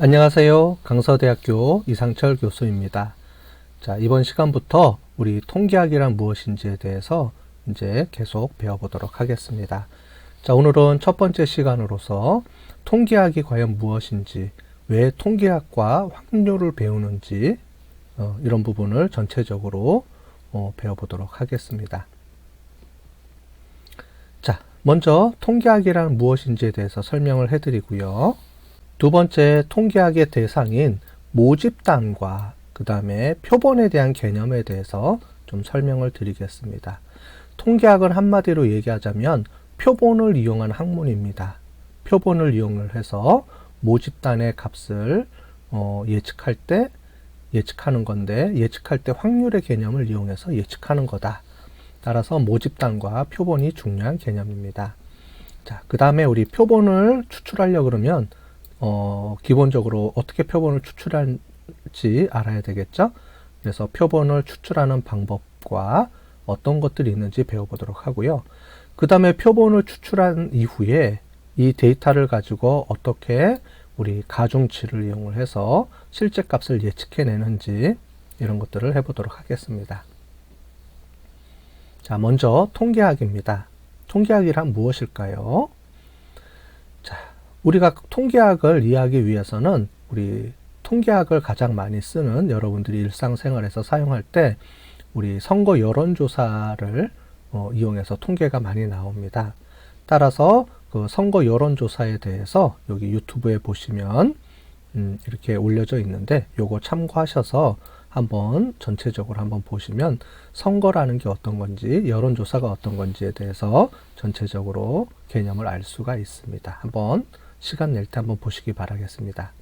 안녕하세요. 강서대학교 이상철 교수입니다. 자, 이번 시간부터 우리 통계학이란 무엇인지에 대해서 이제 계속 배워보도록 하겠습니다. 자, 오늘은 첫 번째 시간으로서 통계학이 과연 무엇인지, 왜 통계학과 확률을 배우는지, 어, 이런 부분을 전체적으로 어, 배워보도록 하겠습니다. 자, 먼저 통계학이란 무엇인지에 대해서 설명을 해드리고요. 두 번째 통계학의 대상인 모집단과 그 다음에 표본에 대한 개념에 대해서 좀 설명을 드리겠습니다. 통계학은 한마디로 얘기하자면 표본을 이용한 학문입니다. 표본을 이용을 해서 모집단의 값을 어, 예측할 때 예측하는 건데 예측할 때 확률의 개념을 이용해서 예측하는 거다. 따라서 모집단과 표본이 중요한 개념입니다. 자, 그 다음에 우리 표본을 추출하려 그러면 어, 기본적으로 어떻게 표본을 추출할지 알아야 되겠죠? 그래서 표본을 추출하는 방법과 어떤 것들이 있는지 배워보도록 하고요. 그 다음에 표본을 추출한 이후에 이 데이터를 가지고 어떻게 우리 가중치를 이용을 해서 실제 값을 예측해내는지 이런 것들을 해보도록 하겠습니다. 자, 먼저 통계학입니다. 통계학이란 무엇일까요? 자, 우리가 통계학을 이해하기 위해서는 우리 통계학을 가장 많이 쓰는 여러분들이 일상생활에서 사용할 때 우리 선거 여론조사를 어, 이용해서 통계가 많이 나옵니다. 따라서 그 선거 여론조사에 대해서 여기 유튜브에 보시면 음, 이렇게 올려져 있는데 요거 참고하셔서 한번 전체적으로 한번 보시면 선거라는 게 어떤 건지 여론조사가 어떤 건지에 대해서 전체적으로 개념을 알 수가 있습니다. 한번 시간 낼 때 한번 보시기 바라겠습니다.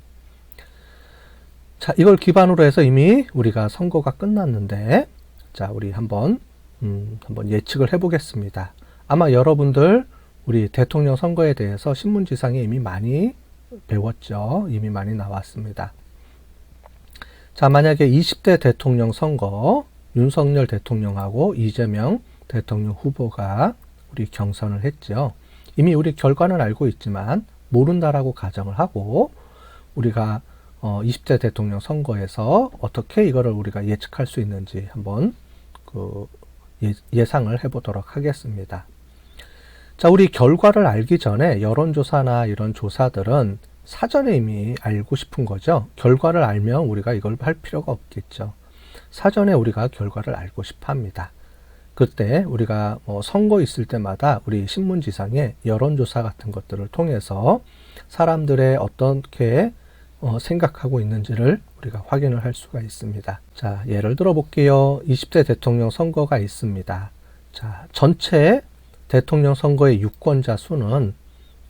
자, 이걸 기반으로 해서 이미 우리가 선거가 끝났는데, 자, 우리 한번, 음, 한번 예측을 해보겠습니다. 아마 여러분들 우리 대통령 선거에 대해서 신문지상에 이미 많이 배웠죠. 이미 많이 나왔습니다. 자, 만약에 20대 대통령 선거, 윤석열 대통령하고 이재명 대통령 후보가 우리 경선을 했죠. 이미 우리 결과는 알고 있지만 모른다라고 가정을 하고 우리가 어, 20대 대통령 선거에서 어떻게 이거를 우리가 예측할 수 있는지 한번 그 예, 상을 해보도록 하겠습니다. 자, 우리 결과를 알기 전에 여론조사나 이런 조사들은 사전에 이미 알고 싶은 거죠. 결과를 알면 우리가 이걸 할 필요가 없겠죠. 사전에 우리가 결과를 알고 싶어 합니다. 그때 우리가 뭐 선거 있을 때마다 우리 신문지상에 여론조사 같은 것들을 통해서 사람들의 어떻게 어, 생각하고 있는지를 우리가 확인을 할 수가 있습니다. 자, 예를 들어 볼게요. 20대 대통령 선거가 있습니다. 자, 전체 대통령 선거의 유권자 수는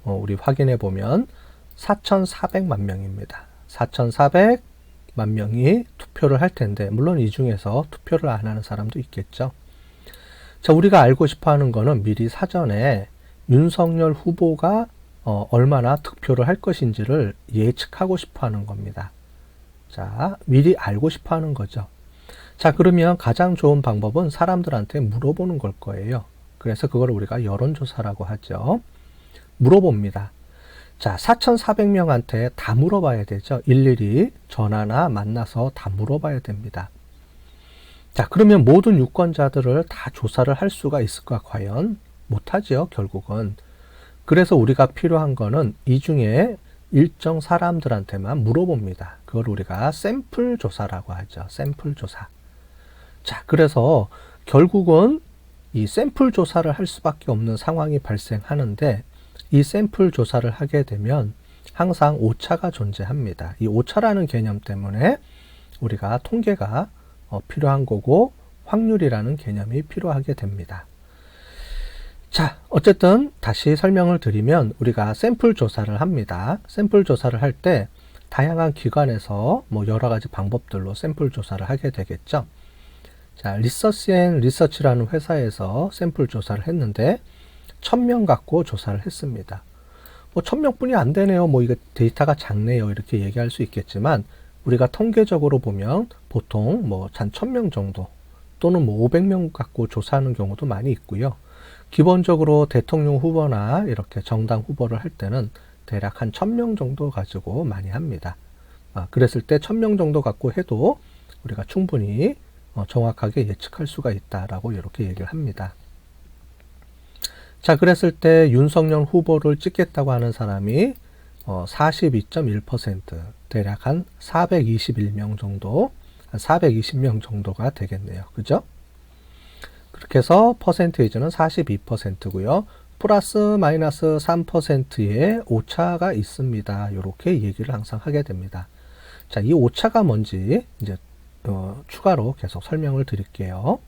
어, 우리 확인해 보면 4,400만 명입니다. 4,400만 명이 투표를 할 텐데, 물론 이 중에서 투표를 안 하는 사람도 있겠죠. 자, 우리가 알고 싶어 하는 거는 미리 사전에 윤석열 후보가 어, 얼마나 득표를 할 것인지를 예측하고 싶어 하는 겁니다. 자, 미리 알고 싶어 하는 거죠. 자, 그러면 가장 좋은 방법은 사람들한테 물어보는 걸 거예요. 그래서 그걸 우리가 여론조사라고 하죠. 물어봅니다. 자, 4,400명한테 다 물어봐야 되죠. 일일이 전화나 만나서 다 물어봐야 됩니다. 자, 그러면 모든 유권자들을 다 조사를 할 수가 있을까? 과연? 못하죠, 결국은. 그래서 우리가 필요한 거는 이 중에 일정 사람들한테만 물어봅니다. 그걸 우리가 샘플 조사라고 하죠. 샘플 조사. 자, 그래서 결국은 이 샘플 조사를 할 수밖에 없는 상황이 발생하는데 이 샘플 조사를 하게 되면 항상 오차가 존재합니다. 이 오차라는 개념 때문에 우리가 통계가 어, 필요한 거고 확률이라는 개념이 필요하게 됩니다. 자, 어쨌든 다시 설명을 드리면 우리가 샘플 조사를 합니다. 샘플 조사를 할 때 다양한 기관에서 뭐 여러 가지 방법들로 샘플 조사를 하게 되겠죠. 자, 리서치 앤 리서치라는 회사에서 샘플 조사를 했는데 1000명 갖고 조사를 했습니다. 뭐 1000명뿐이 안 되네요. 뭐 이거 데이터가 작네요. 이렇게 얘기할 수 있겠지만 우리가 통계적으로 보면 보통 뭐한 1000명 정도 또는 뭐 500명 갖고 조사하는 경우도 많이 있고요. 기본적으로 대통령 후보나 이렇게 정당 후보를 할 때는 대략 한 1000명 정도 가지고 많이 합니다. 아, 그랬을 때 1000명 정도 갖고 해도 우리가 충분히 어, 정확하게 예측할 수가 있다라고 이렇게 얘기를 합니다. 자, 그랬을 때 윤석열 후보를 찍겠다고 하는 사람이 어, 42.1% 대략 한 421명 정도, 한 420명 정도가 되겠네요. 그죠? 그렇게 해서 퍼센테이지는 42%고요. 플러스 마이너스 3%의 오차가 있습니다. 이렇게 얘기를 항상 하게 됩니다. 자, 이 오차가 뭔지 이제 어, 추가로 계속 설명을 드릴게요.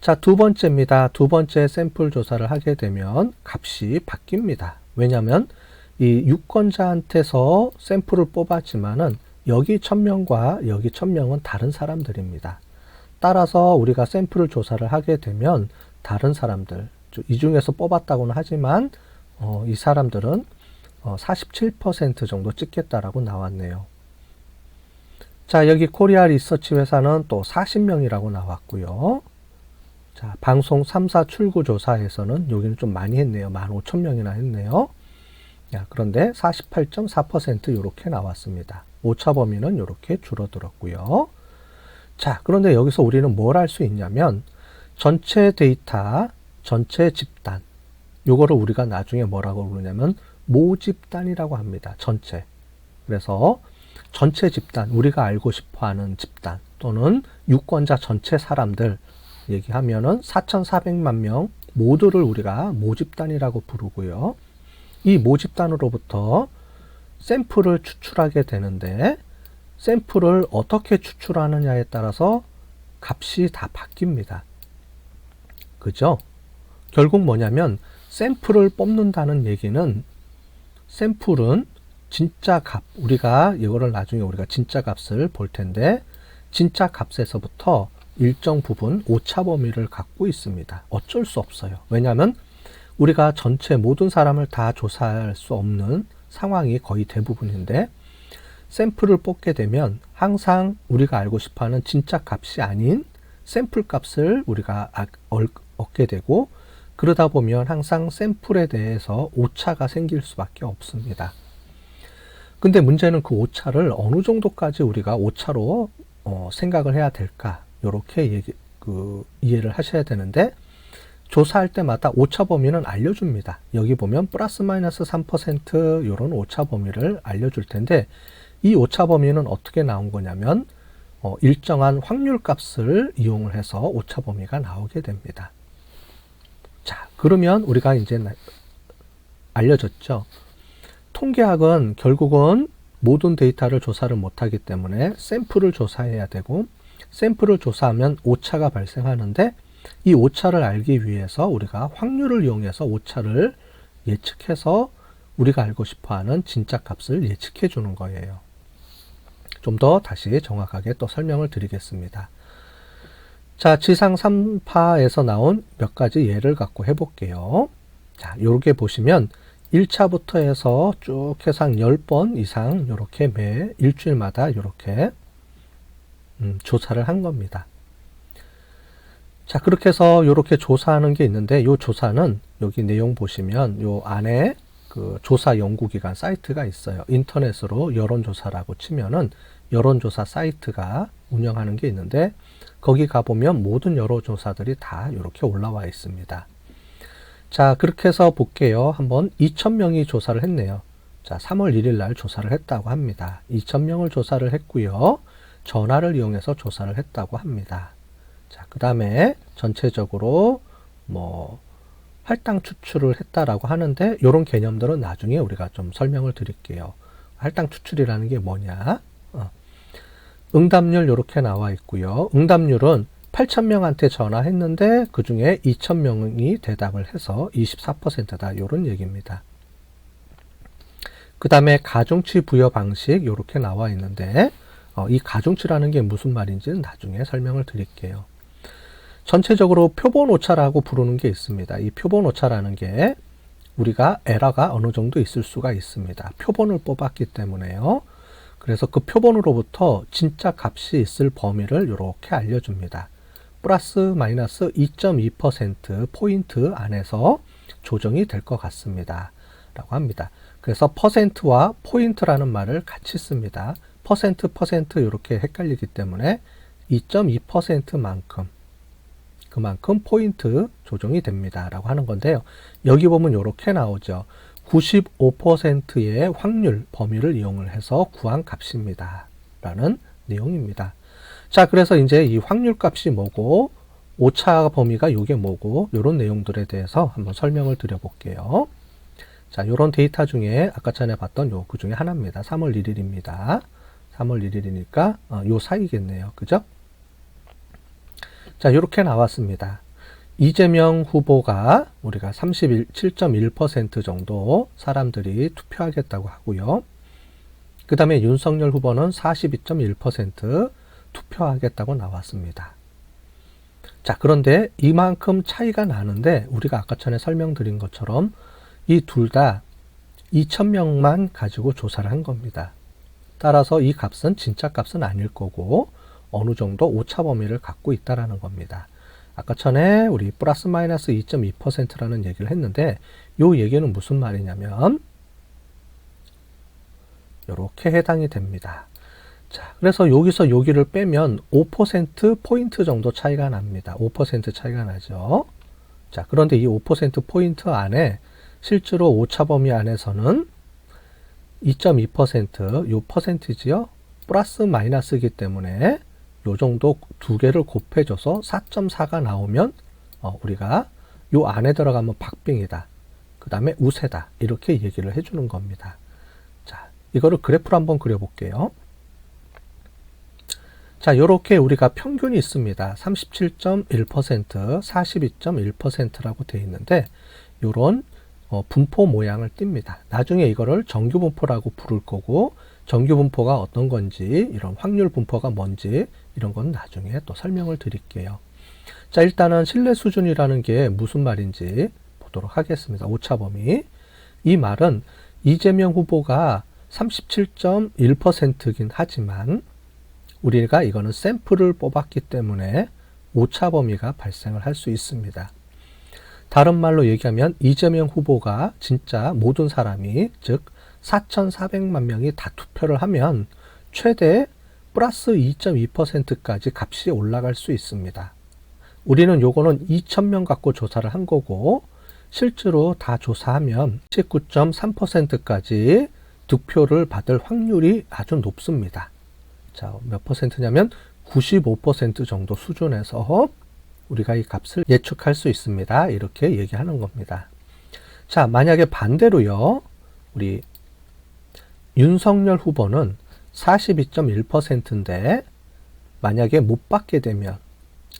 자, 두 번째입니다. 두 번째 샘플 조사를 하게 되면 값이 바뀝니다. 왜냐하면 이 유권자한테서 샘플을 뽑았지만은 여기 1000명과 여기 1000명은 다른 사람들입니다. 따라서 우리가 샘플을 조사를 하게 되면 다른 사람들, 이 중에서 뽑았다고는 하지만 어, 이 사람들은 어, 47% 정도 찍겠다라고 나왔네요. 자, 여기 코리아 리서치 회사는 또 40명이라고 나왔고요. 자, 방송 3사 출구 조사에서는 여기는 좀 많이 했네요. 15,000명이나 했네요. 야, 그런데 48.4% 이렇게 나왔습니다. 오차 범위는 이렇게 줄어들었고요. 자, 그런데 여기서 우리는 뭘 할 수 있냐면 전체 데이터, 전체 집단 요거를 우리가 나중에 뭐라고 부르냐면 모집단이라고 합니다. 전체. 그래서 전체 집단, 우리가 알고 싶어 하는 집단 또는 유권자 전체 사람들 얘기하면은 4,400만 명 모두를 우리가 모집단이라고 부르고요. 이 모집단으로부터 샘플을 추출하게 되는데 샘플을 어떻게 추출하느냐에 따라서 값이 다 바뀝니다. 그죠? 결국 뭐냐면 샘플을 뽑는다는 얘기는 샘플은 진짜 값, 우리가 이거를 나중에 우리가 진짜 값을 볼 텐데 진짜 값에서부터 일정 부분 오차 범위를 갖고 있습니다. 어쩔 수 없어요. 왜냐하면 우리가 전체 모든 사람을 다 조사할 수 없는 상황이 거의 대부분인데 샘플을 뽑게 되면 항상 우리가 알고 싶어 하는 진짜 값이 아닌 샘플 값을 우리가 아, 얻게 되고 그러다 보면 항상 샘플에 대해서 오차가 생길 수밖에 없습니다. 근데 문제는 그 오차를 어느 정도까지 우리가 오차로 어, 생각을 해야 될까? 이렇게 그, 이해를 하셔야 되는데, 조사할 때마다 오차 범위는 알려줍니다. 여기 보면 플러스 마이너스 3% 이런 오차 범위를 알려줄 텐데 이 오차 범위는 어떻게 나온 거냐면 어, 일정한 확률 값을 이용을 해서 오차 범위가 나오게 됩니다. 자, 그러면 우리가 이제 알려졌죠. 통계학은 결국은 모든 데이터를 조사를 못하기 때문에 샘플을 조사해야 되고 샘플을 조사하면 오차가 발생하는데 이 오차를 알기 위해서 우리가 확률을 이용해서 오차를 예측해서 우리가 알고 싶어 하는 진짜 값을 예측해 주는 거예요. 좀 더 다시 정확하게 또 설명을 드리겠습니다. 자, 지상 3파에서 나온 몇 가지 예를 갖고 해볼게요. 자, 요렇게 보시면 1차부터 해서 쭉한 10번 이상 요렇게 매 일주일마다 요렇게 음, 조사를 한 겁니다. 자, 그렇게 해서 이렇게 조사하는 게 있는데, 이 조사는 여기 내용 보시면 요 안에 그 조사 연구기관 사이트가 있어요. 인터넷으로 여론조사라고 치면은 여론조사 사이트가 운영하는 게 있는데, 거기 가보면 모든 여론조사들이 다 이렇게 올라와 있습니다. 자, 그렇게 해서 볼게요. 한번 2,000명이 조사를 했네요. 자, 3월 1일 날 조사를 했다고 합니다. 2,000명을 조사를 했고요. 전화를 이용해서 조사를 했다고 합니다. 자, 그 다음에 전체적으로 뭐 할당 추출을 했다라고 하는데 이런 개념들은 나중에 우리가 좀 설명을 드릴게요. 할당 추출이라는 게 뭐냐? 어. 응답률 이렇게 나와 있고요. 응답률은 8,000명한테 전화했는데 그 중에 2,000명이 대답을 해서 24%다. 이런 얘기입니다. 그 다음에 가중치 부여 방식 이렇게 나와 있는데 어, 이 가중치라는 게 무슨 말인지는 나중에 설명을 드릴게요. 전체적으로 표본 오차라고 부르는 게 있습니다. 이 표본 오차라는 게 우리가 에러가 어느 정도 있을 수가 있습니다. 표본을 뽑았기 때문에요. 그래서 그 표본으로부터 진짜 값이 있을 범위를 이렇게 알려줍니다. 플러스 마이너스 2.2% 포인트 안에서 조정이 될 것 같습니다. 라고 합니다. 그래서 퍼센트와 포인트라는 말을 같이 씁니다. 퍼센트 퍼센트 이렇게 헷갈리기 때문에 2.2%만큼 그만큼 포인트 조정이 됩니다. 라고 하는 건데요. 여기 보면 이렇게 나오죠. 95%의 확률 범위를 이용을 해서 구한 값입니다. 라는 내용입니다. 자, 그래서 이제 이 확률 값이 뭐고, 오차 범위가 요게 뭐고, 요런 내용들에 대해서 한번 설명을 드려 볼게요. 자, 요런 데이터 중에 아까 전에 봤던 요 그 중에 하나입니다. 3월 1일입니다. 3월 1일이니까 어, 요 사이겠네요. 그죠? 자, 이렇게 나왔습니다. 이재명 후보가 우리가 37.1% 정도 사람들이 투표하겠다고 하고요. 그 다음에 윤석열 후보는 42.1% 투표하겠다고 나왔습니다. 자, 그런데 이만큼 차이가 나는데 우리가 아까 전에 설명드린 것처럼 이 둘 다 2,000명만 가지고 조사를 한 겁니다. 따라서 이 값은 진짜 값은 아닐 거고 어느 정도 오차 범위를 갖고 있다라는 겁니다. 아까 전에 우리 플러스 마이너스 2.2%라는 얘기를 했는데 요 얘기는 무슨 말이냐면 이렇게 해당이 됩니다. 자, 그래서 여기서 여기를 빼면 5% 포인트 정도 차이가 납니다. 5% 차이가 나죠. 자, 그런데 이 5% 포인트 안에 실제로 오차 범위 안에서는 2.2%요 퍼센티지요. 플러스 마이너스이기 때문에 요 정도 두 개를 곱해줘서 4.4가 나오면 어, 우리가 요 안에 들어가면 박빙이다. 그 다음에 우세다. 이렇게 얘기를 해주는 겁니다. 자, 이거를 그래프로 한번 그려볼게요. 자, 요렇게 우리가 평균이 있습니다. 37.1%, 42.1%라고 되어 있는데, 요런 어, 분포 모양을 띱니다. 나중에 이거를 정규 분포라고 부를 거고, 정규 분포가 어떤 건지, 이런 확률 분포가 뭔지, 이런 건 나중에 또 설명을 드릴게요. 자, 일단은 신뢰 수준이라는 게 무슨 말인지 보도록 하겠습니다. 오차 범위. 이 말은 이재명 후보가 37.1%긴 하지만 우리가 이거는 샘플을 뽑았기 때문에 오차 범위가 발생을 할 수 있습니다. 다른 말로 얘기하면 이재명 후보가 진짜 모든 사람이 즉 4,400만 명이 다 투표를 하면 최대 플러스 2.2%까지 값이 올라갈 수 있습니다. 우리는 요거는 2,000명 갖고 조사를 한 거고 실제로 다 조사하면 19.3%까지 득표를 받을 확률이 아주 높습니다. 자, 몇 퍼센트냐면 95% 정도 수준에서 우리가 이 값을 예측할 수 있습니다. 이렇게 얘기하는 겁니다. 자, 만약에 반대로요. 우리 윤석열 후보는 42.1%인데 만약에 못 받게 되면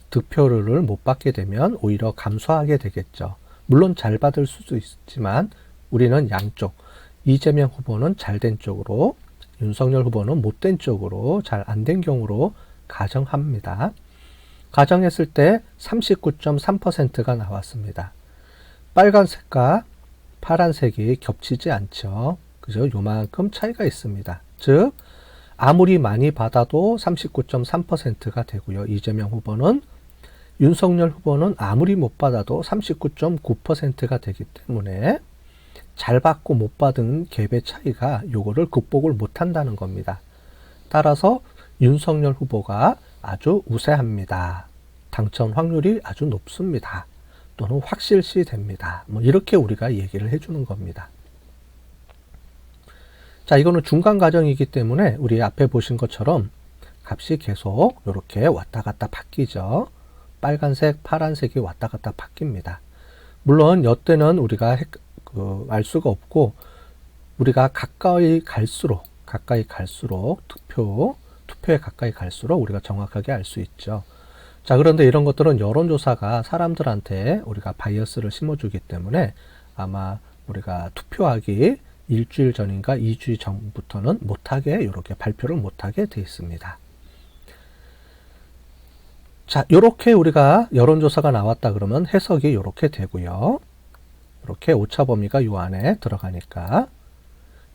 득표율을 못 받게 되면 오히려 감소하게 되겠죠. 물론 잘 받을 수도 있지만 우리는 양쪽 이재명 후보는 잘 된 쪽으로 윤석열 후보는 못된 쪽으로 잘 안 된 경우로 가정합니다. 가정했을 때 39.3%가 나왔습니다. 빨간색과 파란색이 겹치지 않죠. 그죠? 요만큼 차이가 있습니다. 즉, 아무리 많이 받아도 39.3%가 되고요. 이재명 후보는 윤석열 후보는 아무리 못 받아도 39.9%가 되기 때문에 잘 받고 못 받은 갭의 차이가 요거를 극복을 못 한다는 겁니다. 따라서 윤석열 후보가 아주 우세합니다. 당첨 확률이 아주 높습니다. 또는 확실시 됩니다. 뭐 이렇게 우리가 얘기를 해주는 겁니다. 자, 이거는 중간 과정이기 때문에 우리 앞에 보신 것처럼 값이 계속 이렇게 왔다 갔다 바뀌죠. 빨간색, 파란색이 왔다 갔다 바뀝니다. 물론 여때는 우리가 그, 알 수가 없고 우리가 가까이 갈수록 가까이 갈수록 투표 투표에 가까이 갈수록 우리가 정확하게 알 수 있죠. 자, 그런데 이런 것들은 여론조사가 사람들한테 우리가 바이어스를 심어주기 때문에 아마 우리가 투표하기 일주일 전인가 2주 전부터는 못하게 이렇게 발표를 못하게 돼 있습니다. 자, 이렇게 우리가 여론조사가 나왔다 그러면 해석이 이렇게 되고요. 이렇게 오차 범위가 요 안에 들어가니까.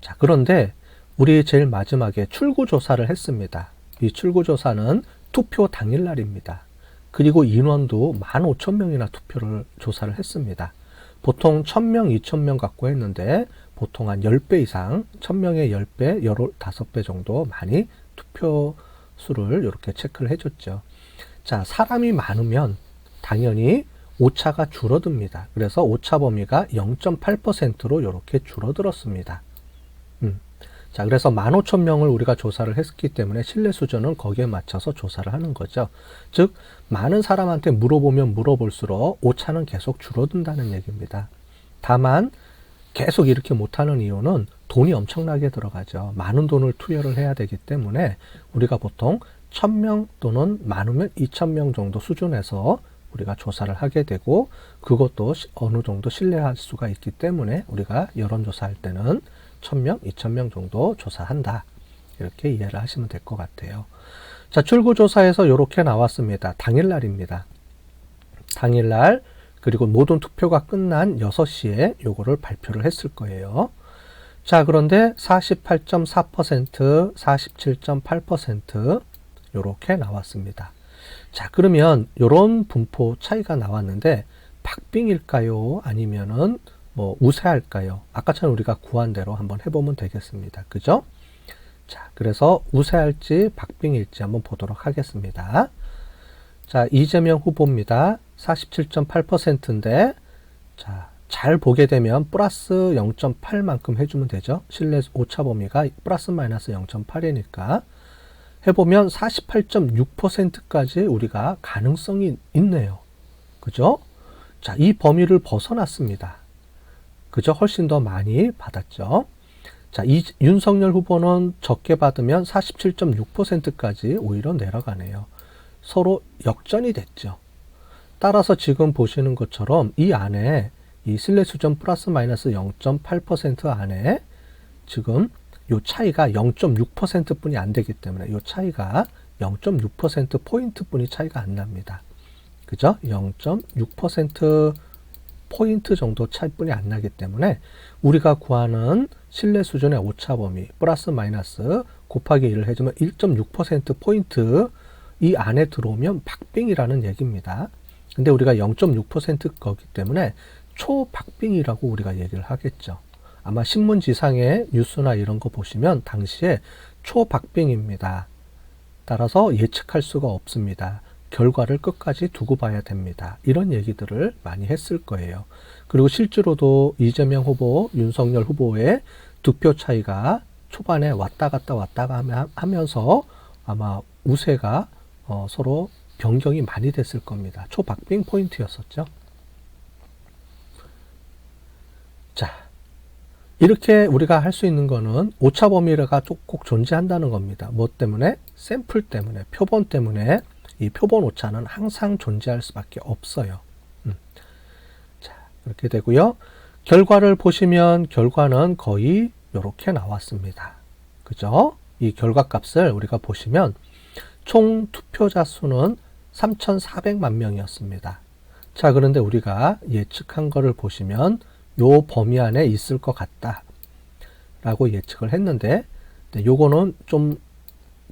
자, 그런데 우리 제일 마지막에 출구조사를 했습니다. 이 출구조사는 투표 당일날입니다. 그리고 인원도 15,000명이나 투표를 조사를 했습니다. 보통 1000명, 2000명 갖고 했는데 보통 한 10배 이상, 1000명의 10배, 15배 정도 많이 투표 수를 이렇게 체크를 해줬죠. 자, 사람이 많으면 당연히 오차가 줄어듭니다. 그래서 오차 범위가 0.8%로 이렇게 줄어들었습니다. 음. 자, 그래서 15,000명을 우리가 조사를 했기 때문에 신뢰 수준은 거기에 맞춰서 조사를 하는 거죠. 즉, 많은 사람한테 물어보면 물어볼수록 오차는 계속 줄어든다는 얘기입니다. 다만, 계속 이렇게 못하는 이유는 돈이 엄청나게 들어가죠. 많은 돈을 투여를 해야 되기 때문에 우리가 보통 1000명 또는 많으면 2000명 정도 수준에서 우리가 조사를 하게 되고 그것도 어느 정도 신뢰할 수가 있기 때문에 우리가 여론조사할 때는 1000명, 2000명 정도 조사한다. 이렇게 이해를 하시면 될 것 같아요. 자, 출구조사에서 이렇게 나왔습니다. 당일날입니다. 당일날 그리고 모든 투표가 끝난 6시에 요거를 발표를 했을 거예요. 자, 그런데 48.4%, 47.8% 요렇게 나왔습니다. 자, 그러면 요런 분포 차이가 나왔는데 박빙일까요? 아니면은 뭐 우세할까요? 아까처럼 우리가 구한 대로 한번 해보면 되겠습니다. 그죠? 자, 그래서 우세할지 박빙일지 한번 보도록 하겠습니다. 자, 이재명 후보입니다. 47.8%인데, 자, 잘 보게 되면 플러스 0.8만큼 해주면 되죠. 실내 오차 범위가 플러스 마이너스 0.8이니까. 해보면 48.6%까지 우리가 가능성이 있네요. 그죠? 자, 이 범위를 벗어났습니다. 그죠? 훨씬 더 많이 받았죠. 자, 이, 윤석열 후보는 적게 받으면 47.6%까지 오히려 내려가네요. 서로 역전이 됐죠. 따라서 지금 보시는 것처럼 이 안에 이 신뢰 수준 플러스 마이너스 0.8% 안에 지금 요 차이가 0.6% 뿐이 안 되기 때문에 요 차이가 0.6% 포인트 뿐이 차이가 안 납니다. 그죠? 0.6% 포인트 정도 차이뿐이 안 나기 때문에 우리가 구하는 신뢰 수준의 오차 범위 플러스 마이너스 곱하기 1을 해주면 1.6% 포인트 이 안에 들어오면 박빙이라는 얘기입니다. 근데 우리가 0.6% 거기 때문에 초박빙이라고 우리가 얘기를 하겠죠. 아마 신문지상의 뉴스나 이런 거 보시면 당시에 초박빙입니다. 따라서 예측할 수가 없습니다. 결과를 끝까지 두고 봐야 됩니다. 이런 얘기들을 많이 했을 거예요. 그리고 실제로도 이재명 후보, 윤석열 후보의 득표 차이가 초반에 왔다 갔다 왔다 가 하면서 아마 우세가 어, 서로 변경이 많이 됐을 겁니다. 초박빙 포인트였었죠. 자, 이렇게 우리가 할 수 있는 거는 오차 범위가 꼭 존재한다는 겁니다. 뭐 때문에? 샘플 때문에, 표본 때문에 이 표본 오차는 항상 존재할 수밖에 없어요. 음. 자, 이렇게 되고요. 결과를 보시면 결과는 거의 이렇게 나왔습니다. 그죠? 이 결과 값을 우리가 보시면 총 투표자 수는 3,400만 명이었습니다. 자, 그런데 우리가 예측한 거를 보시면 요 범위 안에 있을 것 같다. 라고 예측을 했는데, 네, 요거는 좀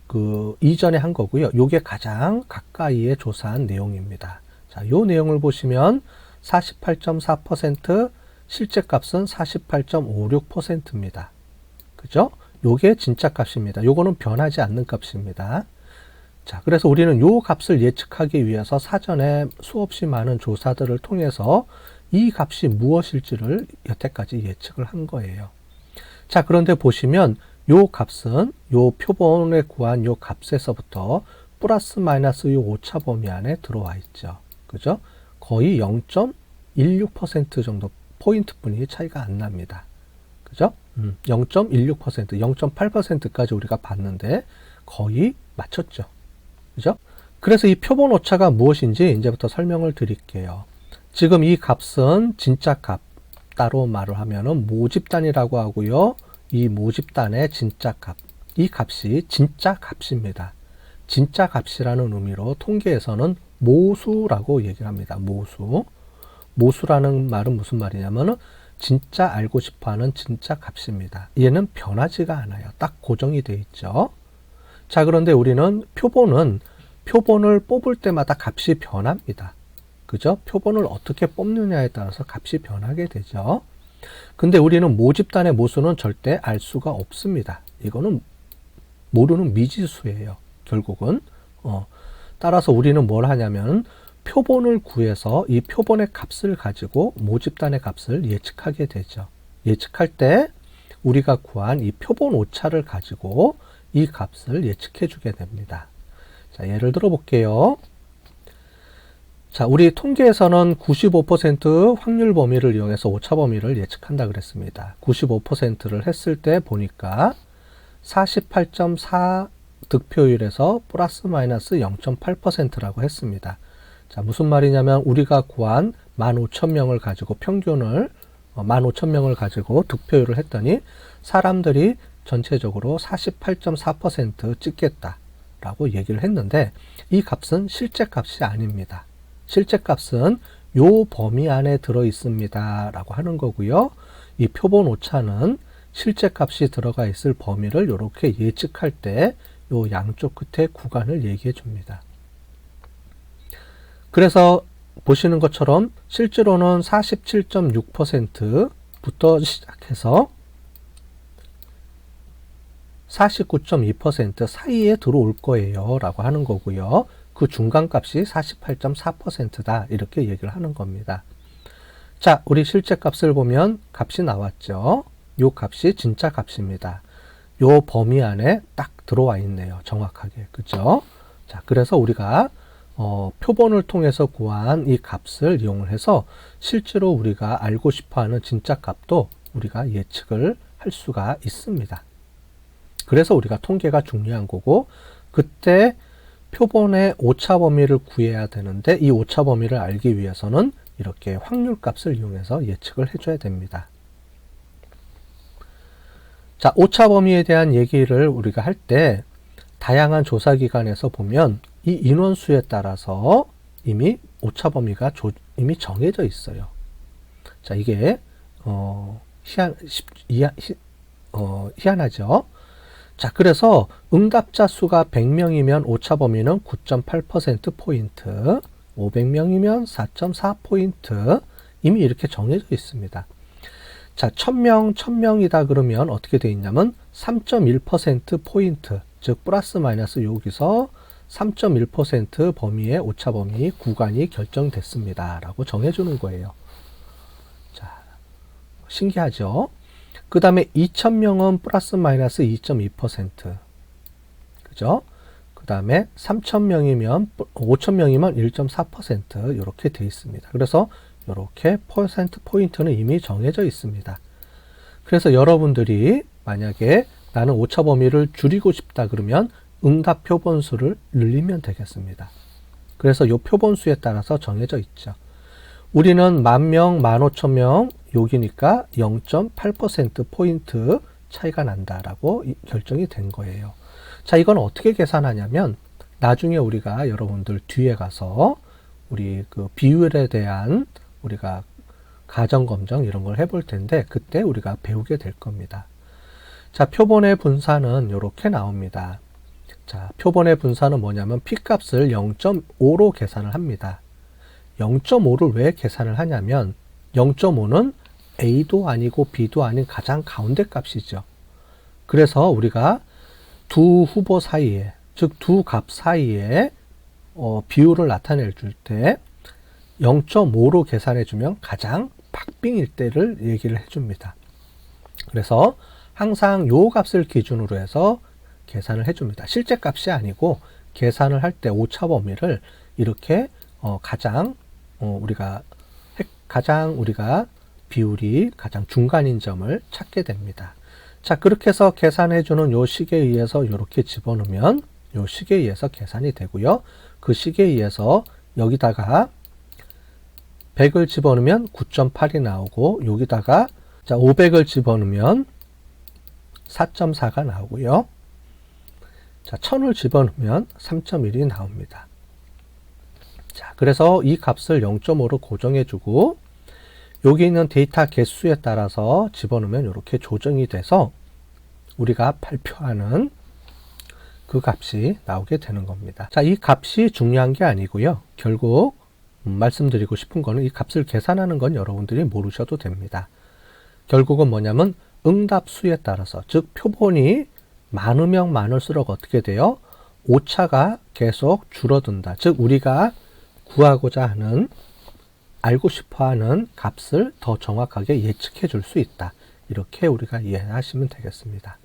그 이전에 한 거고요. 요게 가장 가까이에 조사한 내용입니다. 자, 요 내용을 보시면 48.4% 실제 값은 48.56%입니다. 그죠? 요게 진짜 값입니다. 요거는 변하지 않는 값입니다. 자, 그래서 우리는 요 값을 예측하기 위해서 사전에 수없이 많은 조사들을 통해서 이 값이 무엇일지를 여태까지 예측을 한 거예요. 자, 그런데 보시면 요 값은 요 표본에 구한 요 값에서부터 플러스 마이너스 요 오차 범위 안에 들어와 있죠. 그죠? 거의 0.16% 정도 포인트 뿐이 차이가 안 납니다. 그죠? 음, 0.16%, 0.8%까지 우리가 봤는데 거의 맞췄죠. 그죠? 그래서 이 표본 오차가 무엇인지 이제부터 설명을 드릴게요. 지금 이 값은 진짜 값 따로 말을 하면은 모집단이라고 하고요. 이 모집단의 진짜 값. 이 값이 진짜 값입니다. 진짜 값이라는 의미로 통계에서는 모수라고 얘기를 합니다. 모수. 모수라는 말은 무슨 말이냐면은 진짜 알고 싶어 하는 진짜 값입니다. 얘는 변하지가 않아요. 딱 고정이 돼 있죠. 자, 그런데 우리는 표본은 표본을 뽑을 때마다 값이 변합니다. 그죠? 표본을 어떻게 뽑느냐에 따라서 값이 변하게 되죠. 근데 우리는 모집단의 모수는 절대 알 수가 없습니다. 이거는 모르는 미지수예요. 결국은. 어, 따라서 우리는 뭘 하냐면 표본을 구해서 이 표본의 값을 가지고 모집단의 값을 예측하게 되죠. 예측할 때 우리가 구한 이 표본 오차를 가지고 이 값을 예측해 주게 됩니다. 자, 예를 들어 볼게요. 자, 우리 통계에서는 95% 확률 범위를 이용해서 오차 범위를 예측한다 그랬습니다. 95%를 했을 때 보니까 48.4 득표율에서 플러스 마이너스 0.8%라고 했습니다. 자, 무슨 말이냐면 우리가 구한 15,000명을 가지고 평균을 15,000명을 어, 가지고 득표율을 했더니 사람들이 전체적으로 48.4% 찍겠다라고 얘기를 했는데 이 값은 실제 값이 아닙니다. 실제 값은 요 범위 안에 들어 있습니다라고 하는 거고요. 이 표본 오차는 실제 값이 들어가 있을 범위를 이렇게 예측할 때 요 양쪽 끝에 구간을 얘기해 줍니다. 그래서 보시는 것처럼 실제로는 47.6%부터 시작해서 49.2% 사이에 들어올 거예요. 라고 하는 거고요. 그 중간 값이 48.4%다. 이렇게 얘기를 하는 겁니다. 자, 우리 실제 값을 보면 값이 나왔죠. 요 값이 진짜 값입니다. 요 범위 안에 딱 들어와 있네요. 정확하게. 그죠? 자, 그래서 우리가 어, 표본을 통해서 구한 이 값을 이용을 해서 실제로 우리가 알고 싶어 하는 진짜 값도 우리가 예측을 할 수가 있습니다. 그래서 우리가 통계가 중요한 거고 그때 표본의 오차 범위를 구해야 되는데 이 오차 범위를 알기 위해서는 이렇게 확률 값을 이용해서 예측을 해줘야 됩니다. 자, 오차 범위에 대한 얘기를 우리가 할 때 다양한 조사 기관에서 보면 이 인원수에 따라서 이미 오차 범위가 조, 이미 정해져 있어요. 자, 이게 어, 희한, 희한, 어, 희한하죠. 자, 그래서 응답자 수가 100명이면 오차 범위는 9.8%포인트, 500명이면 4.4 포인트, 이미 이렇게 정해져 있습니다. 자, 1000명, 1000명이다 그러면 어떻게 돼 있냐면 3.1%포인트, 즉, 플러스 마이너스 여기서 3.1% 범위의 오차 범위 구간이 결정됐습니다. 라고 정해 주는 거예요. 자, 신기하죠? 그 다음에 2,000명은 플러스 마이너스 2.2%. 그죠? 그 다음에 3,000명이면, 5,000명이면 1.4% 이렇게 돼 있습니다. 그래서 이렇게 퍼센트 포인트는 이미 정해져 있습니다. 그래서 여러분들이 만약에 나는 오차 범위를 줄이고 싶다 그러면 응답 표본수를 늘리면 되겠습니다. 그래서 이 표본수에 따라서 정해져 있죠. 우리는 만 명, 만 오천 명 여기니까 0.8% 포인트 차이가 난다라고 결정이 된 거예요. 자, 이건 어떻게 계산하냐면 나중에 우리가 여러분들 뒤에 가서 우리 그 비율에 대한 우리가 가정 검정 이런 걸 해볼 텐데 그때 우리가 배우게 될 겁니다. 자, 표본의 분산은 이렇게 나옵니다. 자, 표본의 분산은 뭐냐면 P값을 0.5로 계산을 합니다. 0.5를 왜 계산을 하냐면 0.5는 A도 아니고 B도 아닌 가장 가운데 값이죠. 그래서 우리가 두 후보 사이에, 즉 두 값 사이에 어, 비율을 나타낼 때 0.5로 계산해 주면 가장 박빙일 때를 얘기를 해줍니다. 그래서 항상 요 값을 기준으로 해서 계산을 해줍니다. 실제 값이 아니고 계산을 할 때 오차 범위를 이렇게 어 가장 어 우리가 가장 우리가 비율이 가장 중간인 점을 찾게 됩니다. 자 그렇게 해서 계산해 주는 요 식에 의해서 이렇게 집어넣으면 요 식에 의해서 계산이 되고요. 그 식에 의해서 여기다가 100을 집어넣으면 9.8이 나오고 여기다가 자 500을 집어넣으면 4.4가 나오고요. 자, 1000을 집어넣으면 3.1이 나옵니다. 자, 그래서 이 값을 0.5로 고정해주고 여기 있는 데이터 개수에 따라서 집어넣으면 이렇게 조정이 돼서 우리가 발표하는 그 값이 나오게 되는 겁니다. 자, 이 값이 중요한 게 아니고요. 결국 말씀드리고 싶은 거는 이 값을 계산하는 건 여러분들이 모르셔도 됩니다. 결국은 뭐냐면 응답 수에 따라서 즉 표본이 많으면 많을수록 어떻게 돼요? 오차가 계속 줄어든다. 즉 우리가 구하고자 하는 알고 싶어 하는 값을 더 정확하게 예측해 줄 수 있다. 이렇게 우리가 이해하시면 되겠습니다.